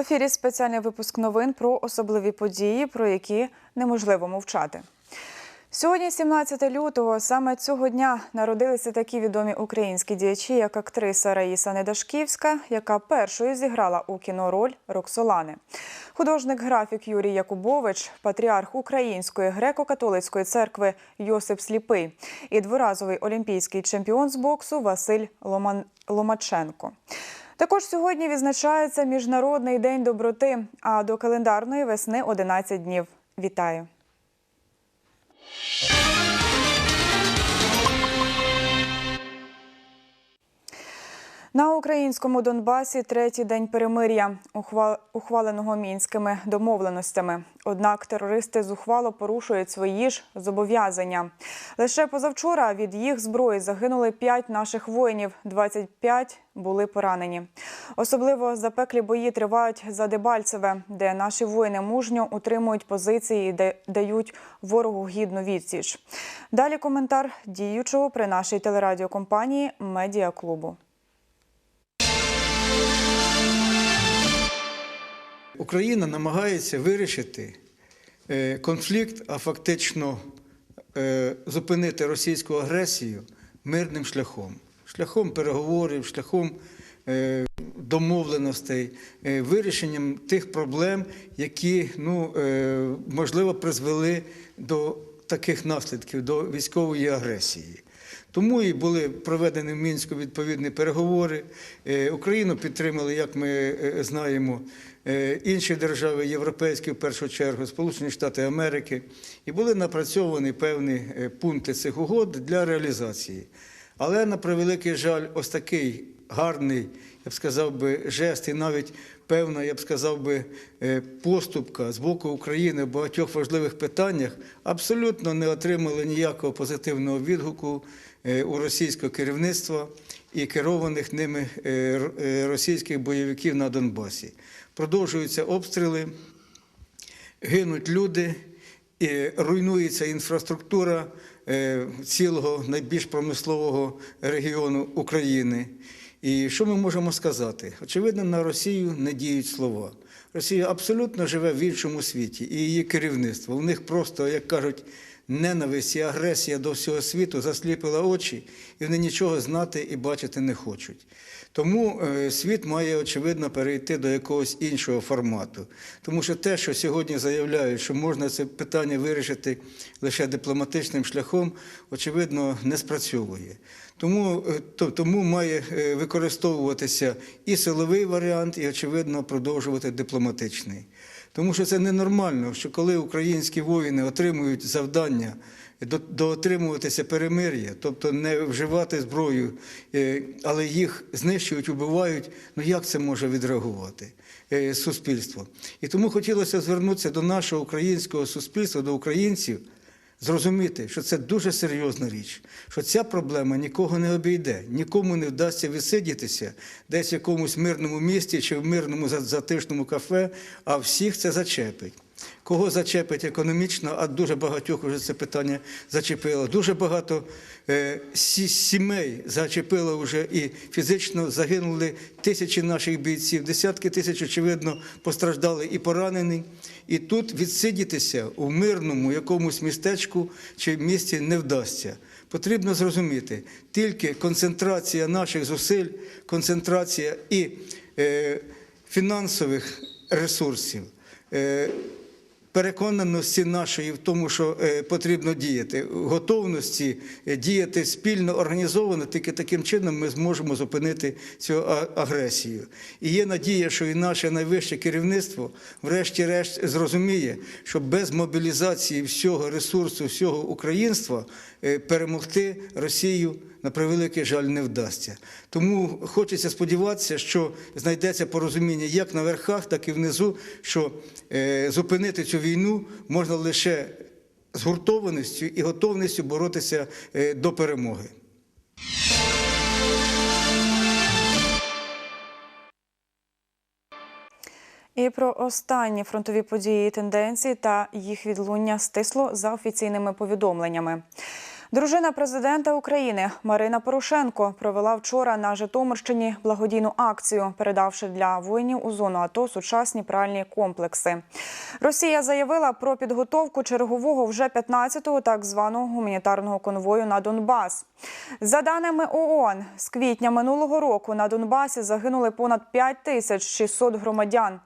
ефірі спеціальний випуск новин про особливі події, про які неможливо мовчати. Сьогодні, 17 лютого, саме цього дня народилися такі відомі українські діячі, як актриса Раїса Недашківська, яка першою зіграла у кіно роль Роксолани. Художник-графік Юрій Якубович, патріарх Української греко-католицької церкви Йосип Сліпий і дворазовий олімпійський чемпіон з боксу Василь. Ломаченко. Також сьогодні відзначається Міжнародний день доброти, а до календарної весни 11 днів. Вітаю! На українському Донбасі третій день перемир'я, ухва- ухваленого мінськими домовленостями. Однак терористи зухвало порушують свої ж зобов'язання. Лише позавчора від їх зброї загинули 5 наших воїнів, 25 були поранені. Особливо запеклі бої тривають за Дебальцеве, де наші воїни мужньо утримують позиції і дають ворогу гідну відсіч. Далі коментар діючого при нашій телерадіокомпанії Медіаклубу. Україна намагається вирішити е, конфлікт, а фактично е, зупинити російську агресію мирним шляхом, шляхом переговорів, шляхом е, домовленостей, вирішенням тих проблем, які ну, можливо призвели до таких наслідків, до військової агресії. Тому і були проведені в мінську відповідні переговори. Е, Україну підтримали, як ми е, знаємо, е, інші держави європейські, в першу чергу, Сполучені Штати Америки, і були напрацьовані певні пункти цих угод для реалізації. Але на превеликий жаль, ось такий гарний, я б сказав би, жест і навіть певна, я б сказав би, е, поступка з боку України в багатьох важливих питаннях абсолютно не отримали ніякого позитивного відгуку е, у російського керівництва і керованих ними е, російських бойовиків на Донбасі. Продовжуються обстріли, гинуть люди, і руйнується інфраструктура цілого найбільш промислового регіону України. І що ми можемо сказати? Очевидно, на Росію не діють слова. Росія абсолютно живе в іншому світі, і її керівництво. У них просто, як кажуть, ненависть і агресія до всього світу засліпила очі, і вони нічого знати і бачити не хочуть. Тому е, світ має, очевидно, перейти до якогось іншого формату. Тому що те, що сьогодні заявляють, що можна це питання вирішити лише дипломатичним шляхом, очевидно, не спрацьовує. Тому, е, то- тому має е, використовуватися і силовий варіант, і, очевидно, продовжувати дипломатичний. Тому що це ненормально, що коли українські воїни отримують завдання до- доотримуватися перемир'я, тобто не вживати зброю, е, але їх знищують, убивають, ну як це може відреагувати е, суспільство? І тому хотілося звернутися до нашого українського суспільства, до українців, зрозуміти, що це дуже серйозна річ, що ця проблема нікого не обійде, нікому не вдасться висидітися десь в якомусь мирному місті чи в мирному за- затишному кафе, а всіх це зачепить. Кого зачепить економічно, а дуже багатьох вже це питання зачепило. Дуже багато е, сімей зачепило вже і фізично загинули тисячі наших бійців, десятки тисяч, очевидно, постраждали і поранені. І тут відсидітися у мирному якомусь містечку чи місті не вдасться. Потрібно зрозуміти, тільки концентрація наших зусиль, концентрація і е, фінансових ресурсів. Е, переконаності нашої в тому, що е, потрібно діяти, готовності е, діяти спільно організовано, тільки таким чином ми зможемо зупинити цю агресію. І є надія, що і наше найвище керівництво, врешті-решт, зрозуміє, що без мобілізації всього ресурсу, всього українства е, перемогти Росію на превеликий жаль, не вдасться. Тому хочеться сподіватися, що знайдеться порозуміння як на верхах, так і внизу, що е, зупинити цю війну можна лише згуртованістю і готовністю боротися е, до перемоги. І про останні фронтові події і тенденції та їх відлуння стисло за офіційними повідомленнями. Дружина президента України Марина Порошенко провела вчора на Житомирщині благодійну акцію, передавши для воїнів у зону АТО сучасні пральні комплекси. Росія заявила про підготовку чергового вже 15-го так званого гуманітарного конвою на Донбас. За даними ООН, з квітня минулого року на Донбасі загинули понад 5 тисяч 600 громадян.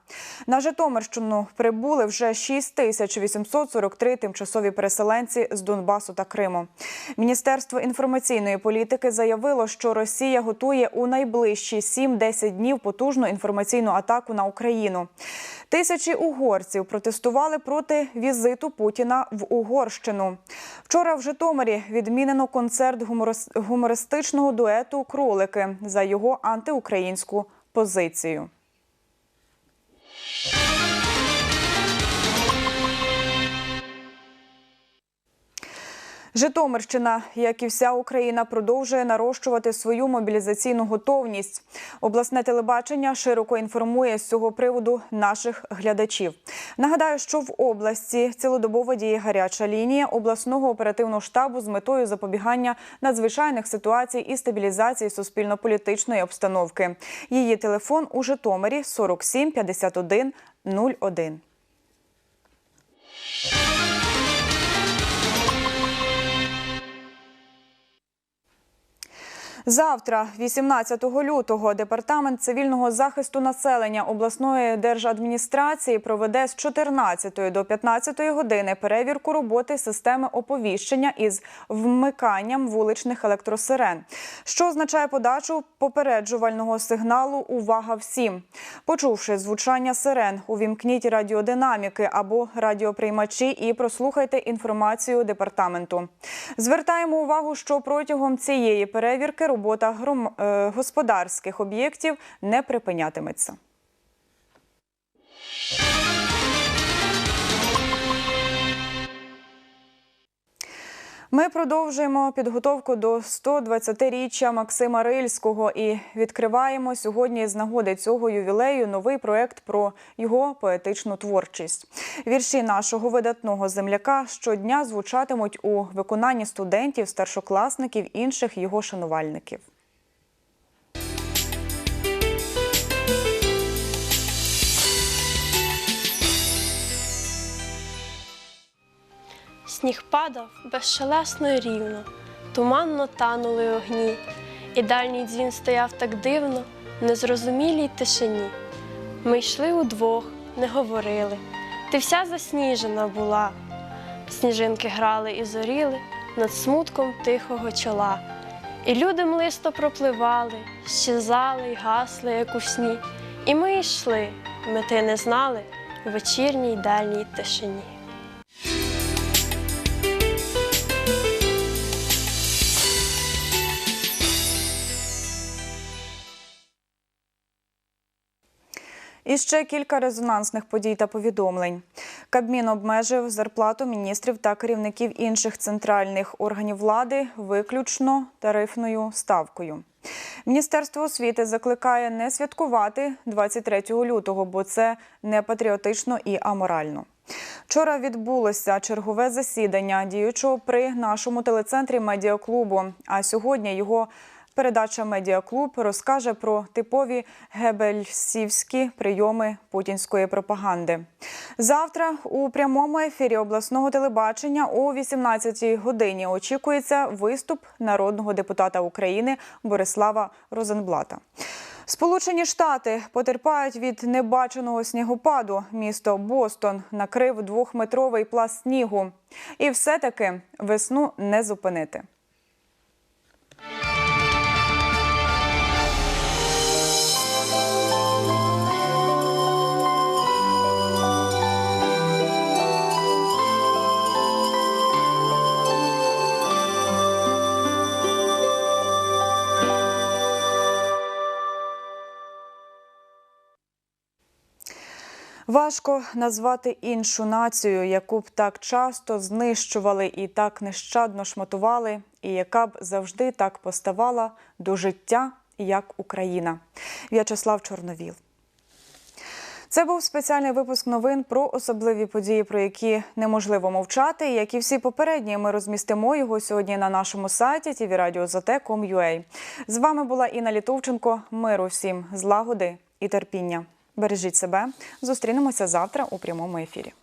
На Житомирщину прибули вже 6 тисяч 843 тимчасові переселенці з Донбасу та Криму. Міністерство інформаційної політики заявило, що Росія готує у найближчі 7-10 днів потужну інформаційну атаку на Україну. Тисячі угорців протестували проти візиту Путіна в Угорщину. Вчора в Житомирі відмінено концерт гуморис- гумористичного дуету Кролики за його антиукраїнську позицію. Житомирщина, як і вся Україна, продовжує нарощувати свою мобілізаційну готовність. Обласне телебачення широко інформує з цього приводу наших глядачів. Нагадаю, що в області цілодобово діє гаряча лінія обласного оперативного штабу з метою запобігання надзвичайних ситуацій і стабілізації суспільно-політичної обстановки. Її телефон у Житомирі 47 51 01. Завтра, 18 лютого, департамент цивільного захисту населення обласної держадміністрації проведе з 14 до 15 години перевірку роботи системи оповіщення із вмиканням вуличних електросирен, що означає подачу попереджувального сигналу Увага всім. Почувши звучання сирен, увімкніть радіодинаміки або радіоприймачі і прослухайте інформацію департаменту. Звертаємо увагу, що протягом цієї перевірки робота е, господарських об'єктів не припинятиметься. Ми продовжуємо підготовку до 120-річчя Максима Рильського і відкриваємо сьогодні з нагоди цього ювілею новий проект про його поетичну творчість. Вірші нашого видатного земляка щодня звучатимуть у виконанні студентів, старшокласників інших його шанувальників. Сніг падав безшелесно і рівно, туманно танули огні, і дальній дзвін стояв так дивно, в незрозумілій тишині. Ми йшли удвох, не говорили, ти вся засніжена була. Сніжинки грали і зоріли над смутком тихого чола. І люди млисто пропливали, щезали й гасли, як у сні. І ми йшли, мети не знали в вечірній дальній тишині. І ще кілька резонансних подій та повідомлень. Кабмін обмежив зарплату міністрів та керівників інших центральних органів влади виключно тарифною ставкою. Міністерство освіти закликає не святкувати 23 лютого, бо це не патріотично і аморально. Вчора відбулося чергове засідання діючого при нашому телецентрі медіаклубу. А сьогодні його передача Медіаклуб розкаже про типові гебельсівські прийоми путінської пропаганди. Завтра у прямому ефірі обласного телебачення о 18-й годині очікується виступ народного депутата України Борислава Розенблата. Сполучені Штати потерпають від небаченого снігопаду. Місто Бостон накрив двохметровий пласт снігу. І все-таки весну не зупинити. Важко назвати іншу націю, яку б так часто знищували і так нещадно шматували, і яка б завжди так поставала до життя, як Україна. В'ячеслав Чорновіл. Це був спеціальний випуск новин про особливі події, про які неможливо мовчати. Як і всі попередні, ми розмістимо його сьогодні на нашому сайті tvradio.zt.com.ua. З вами була Інна Літовченко. Миру всім, злагоди і терпіння. Бережіть себе. Зустрінемося завтра у прямому ефірі.